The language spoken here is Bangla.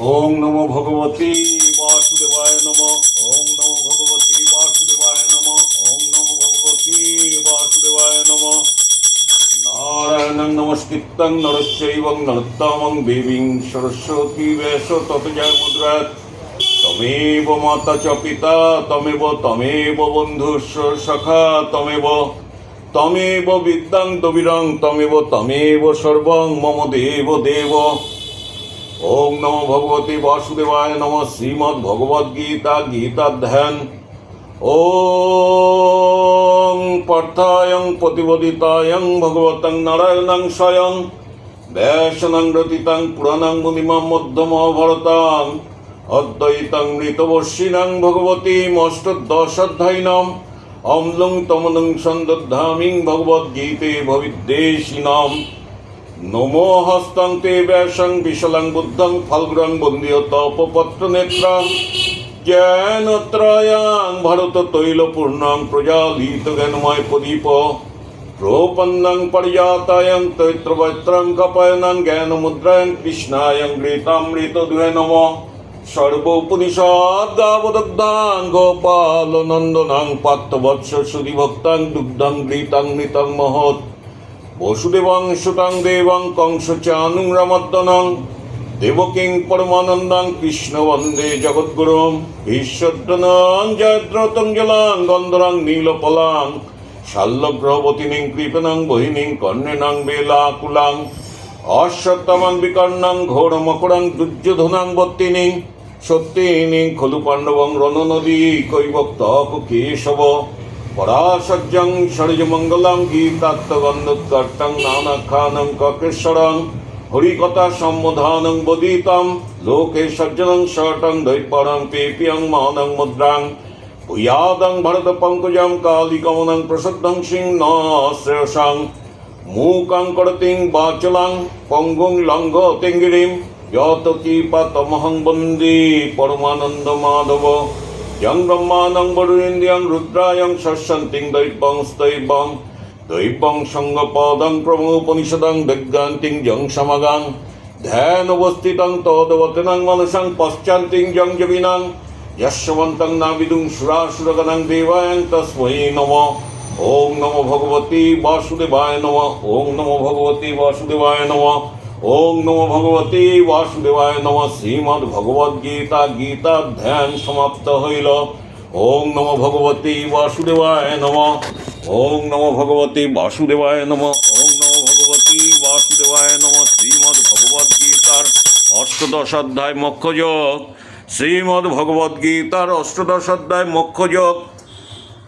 ওং নমো ভগবতী বাসুদেবায় নম। ওং নমো ভগবতী বাসুদেবায় নম। ওং নমো ভগবতী বাসুদেবায় নম। নারায়ণং নমস্কৃত্যং নরস্যৈবং নরোত্তমং দেবীং সরস্বতী বেশ তত জয় মুদ্রাত। তমেব মাতা চ পিতা, তমেব তমেব বন্ধুস্ব সখা, তমেব তমেব বিদ্যাং দবিরং তমেব তমেব সর্বং, মম দেব দেব। ওম নমো ভগবতে বাসুদেবায় নম শ্রীমদ্ ভগবদ গীতা গীতাধ্যান ওম পার্থায়ং প্রতিবদিতায়ং ভগবতং নারায়ণং স্বয়ং ব্যাসনং রতিতাং পুরাণং মুনিমাম মধ্যমহাভারতাং অদ্বৈতং মৃতবর্ষিণাং ভগবতীম অষ্টদশাধ্যায়িনাম অম্লং তমলং সন্দদ্ধামিং ভগবদ্গীতে ভবিদ্বেষিণাম নমো হস্তং তে ব্যাসং বিশলং বুদ্ধং ফলগ্রং বন্দিয় তপপত্র নেত্রাং জ্ঞানত্রয়াং ভারত তৈলপূর্ণং প্রজালিত জ্ঞানময় প্রদীপ প্রপন্নং পর্যাতায়ং তৈত্রবৈত্রং কপয়নং জ্ঞানমুদ্রায়ং কৃষ্ণায়ং গৃতামৃত দুহে নম সর্বোপনিষদ গাবদগ্ধাং গোপাল নন্দনাং পাত্রবৎস সুধিভক্তাং দুগ্ধং গৃতামৃতং মহৎ বসুদেবং সুতাং দেবং কংস চানুং রামদ্দনং দেবকিং পরমানন্দং কৃষ্ণ বন্দে জগদ্গুরুম ঈশ্বরদনং জয়দ্রতং জলাং গন্ধরাং নীলপলাং শাল্যগ্রহবতীনিং কৃপণং বহিনীং কর্ণেনাং বেলাকুলাং বিকর্ণং ঘোরমকরং দুর্যোধনাং বত্তিনিং সত্যিনিং খলু পাণ্ডবং রণনদী কৈবক্তপ কেশব পরাশজ্জং ষড়জমঙ্গলং গীতাত্মগন্ধোৎকর্তং নানাখানং ককেশ্বরং হরিকথা সম্বোধানং বদিতং লোকে সজ্জনং শটং দৈপরং পেপিয়ং মানং মুদ্রাং ভূয়াদং ভরত পঙ্কজং কালিকমনং প্রসদ্ধং সিং ন মূকং করতিং বাচলাং পঙ্গুং লঙ্ঘ যত কীপাতমহং বন্দে পরমানন্দ মাধব। যং ব্রহ্মাণং বরুণেন্দ্রিয়ং রুদ্রায়ং শস্যন্তিং দৈবং স্তৈবং দৈবং সঙ্গপদং প্রমোপনিষদং বিজ্ঞান্তিং যং সমগাং ধ্যান অবস্থিতং তদবতনং মনসং পশ্চান্তিং যং জবিনাং যশ্বন্তং নাবিদুং সুরাসুরগণং দেবায়ং তস্मै নম ওং নমো ভগবতী বাসুদেবায় নম ওং নমো ভগবতী বাসুদেবায় নম ওং নমো ভগবতী বাসুদেবায় নম শ্রীমদ্ ভগবদ গীতা ধ্যান সমাপ্ত হইল। ওং নমো ভগবতী বাসুদেবায় নম। ওং নমো ভগবতী বাসুদেবায় নম। ওং নমো ভগবতী বাসুদেবায় নম। শ্রীমদ্ ভগবদ গীতার অষ্টদশ অধ্যায় মোক্ষযোগ শ্রীমদ্ ভগবদ গীতার অষ্টদশ অধ্যায় মোক্ষযোগ